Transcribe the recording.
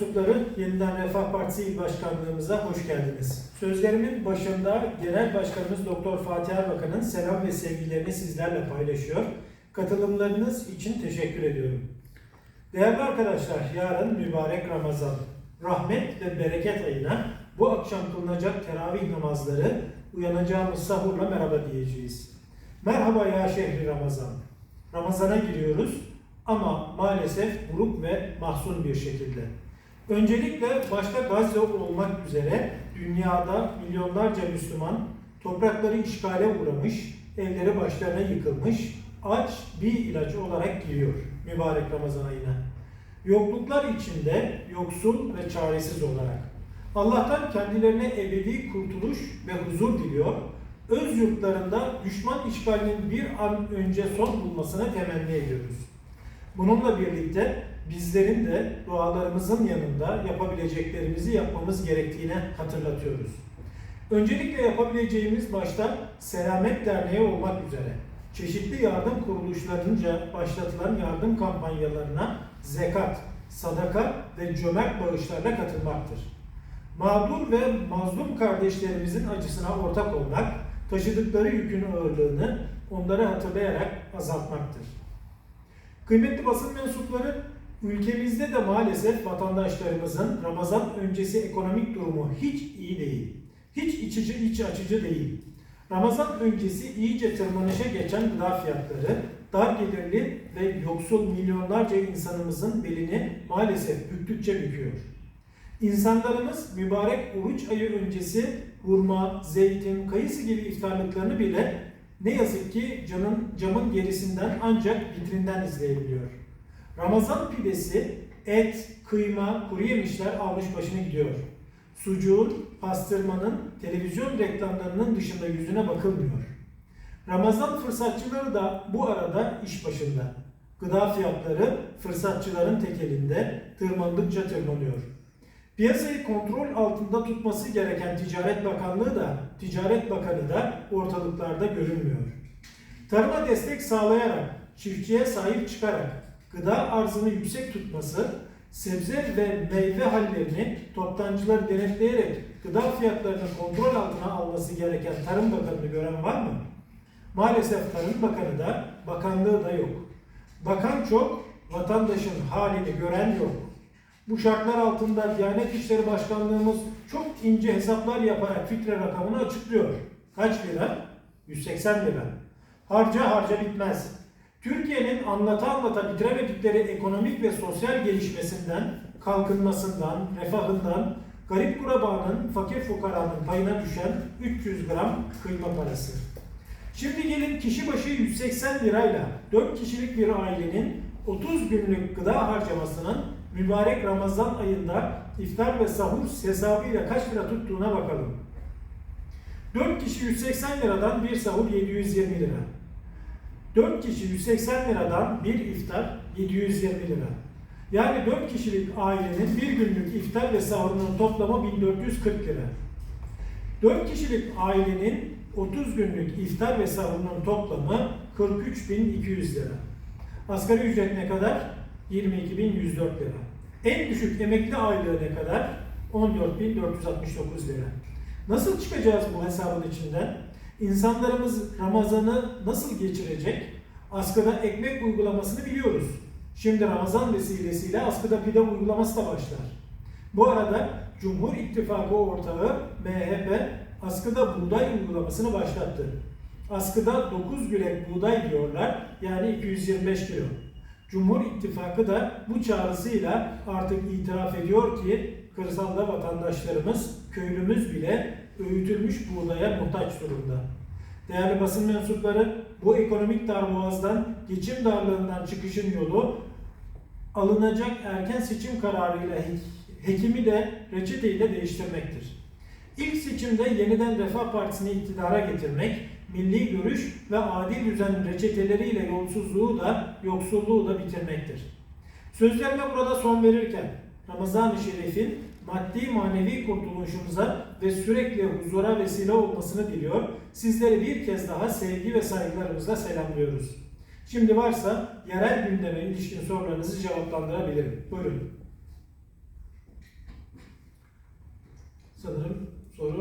mensupları yeniden Refah Partisi İl Başkanlığımıza hoş geldiniz. Sözlerimin başında Genel Başkanımız Doktor Fatih Erbakan'ın selam ve sevgilerini sizlerle paylaşıyor. Katılımlarınız için teşekkür ediyorum. Değerli arkadaşlar, yarın mübarek Ramazan, rahmet ve bereket ayına bu akşam kılınacak teravih namazları uyanacağımız sahurla merhaba diyeceğiz. Merhaba ya şehri Ramazan. Ramazana giriyoruz ama maalesef buruk ve mahzun bir şekilde. Öncelikle başta Gazze olmak üzere dünyada milyonlarca Müslüman toprakları işgale uğramış, evleri başlarına yıkılmış, aç bir ilaç olarak giriyor mübarek Ramazan ayına. Yokluklar içinde yoksul ve çaresiz olarak. Allah'tan kendilerine ebedi kurtuluş ve huzur diliyor. Öz yurtlarında düşman işgalinin bir an önce son bulmasını temenni ediyoruz. Bununla birlikte bizlerin de dualarımızın yanında yapabileceklerimizi yapmamız gerektiğini hatırlatıyoruz. Öncelikle yapabileceğimiz başta Selamet Derneği olmak üzere çeşitli yardım kuruluşlarınca başlatılan yardım kampanyalarına zekat, sadaka ve cömert bağışlarla katılmaktır. Mağdur ve mazlum kardeşlerimizin acısına ortak olmak, taşıdıkları yükün ağırlığını onları hatırlayarak azaltmaktır. Kıymetli basın mensupları, ülkemizde de maalesef vatandaşlarımızın Ramazan öncesi ekonomik durumu hiç iyi değil. Hiç içici, iç açıcı değil. Ramazan öncesi iyice tırmanışa geçen gıda fiyatları, dar gelirli ve yoksul milyonlarca insanımızın belini maalesef büktükçe büküyor. İnsanlarımız mübarek oruç ayı öncesi hurma, zeytin, kayısı gibi iftarlıklarını bile ne yazık ki canın, camın gerisinden ancak vitrinden izleyebiliyor. Ramazan pidesi, et, kıyma, kuru yemişler almış başını gidiyor. Sucuğun, pastırmanın, televizyon reklamlarının dışında yüzüne bakılmıyor. Ramazan fırsatçıları da bu arada iş başında. Gıda fiyatları fırsatçıların tekelinde tırmandıkça tırmanıyor. Piyasayı kontrol altında tutması gereken Ticaret Bakanlığı da, Ticaret Bakanı da ortalıklarda görünmüyor. Tarıma destek sağlayarak, çiftçiye sahip çıkarak, gıda arzını yüksek tutması, sebze ve meyve hallerini toptancıları denetleyerek gıda fiyatlarını kontrol altına alması gereken Tarım Bakanı'nı gören var mı? Maalesef Tarım Bakanı da, bakanlığı da yok. Bakan çok, vatandaşın halini gören yok. Bu şartlar altında Diyanet İşleri Başkanlığımız çok ince hesaplar yaparak fitre rakamını açıklıyor. Kaç lira? 180 lira. Harca harca bitmez. Türkiye'nin anlata anlata bitiremedikleri ekonomik ve sosyal gelişmesinden, kalkınmasından, refahından, garip kurabanın, fakir fukaranın payına düşen 300 gram kıyma parası. Şimdi gelin kişi başı 180 lirayla 4 kişilik bir ailenin 30 günlük gıda harcamasının mübarek Ramazan ayında iftar ve sahur hesabıyla kaç lira tuttuğuna bakalım. 4 kişi 180 liradan bir sahur 720 lira. 4 kişi 180 liradan bir iftar 720 lira. Yani 4 kişilik ailenin bir günlük iftar ve sahurunun toplamı 1440 lira. 4 kişilik ailenin 30 günlük iftar ve sahurunun toplamı 43.200 lira. Asgari ücret ne kadar? 22.104 lira. En düşük emekli aylığı ne kadar? 14.469 lira. Nasıl çıkacağız bu hesabın içinden? İnsanlarımız Ramazan'ı nasıl geçirecek? Askıda ekmek uygulamasını biliyoruz. Şimdi Ramazan vesilesiyle askıda pide uygulaması da başlar. Bu arada Cumhur İttifakı ortağı MHP askıda buğday uygulamasını başlattı. Askıda 9 gülek buğday diyorlar yani 225 kilo. Cumhur İttifakı da bu çağrısıyla artık itiraf ediyor ki kırsalda vatandaşlarımız, köylümüz bile öğütülmüş buğdaya muhtaç durumda. Değerli basın mensupları, bu ekonomik darboğazdan, geçim darlığından çıkışın yolu alınacak erken seçim kararıyla hekimi de reçeteyi de değiştirmektir. İlk seçimde yeniden Refah Partisi'ni iktidara getirmek, milli görüş ve adil düzen reçeteleriyle yolsuzluğu da yoksulluğu da bitirmektir. Sözlerime burada son verirken Ramazan-ı Şerif'in maddi manevi kurtuluşumuza ve sürekli huzura vesile olmasını diliyor. Sizleri bir kez daha sevgi ve saygılarımızla selamlıyoruz. Şimdi varsa yerel gündeme ilişkin sorularınızı cevaplandırabilirim. Buyurun. Sanırım soru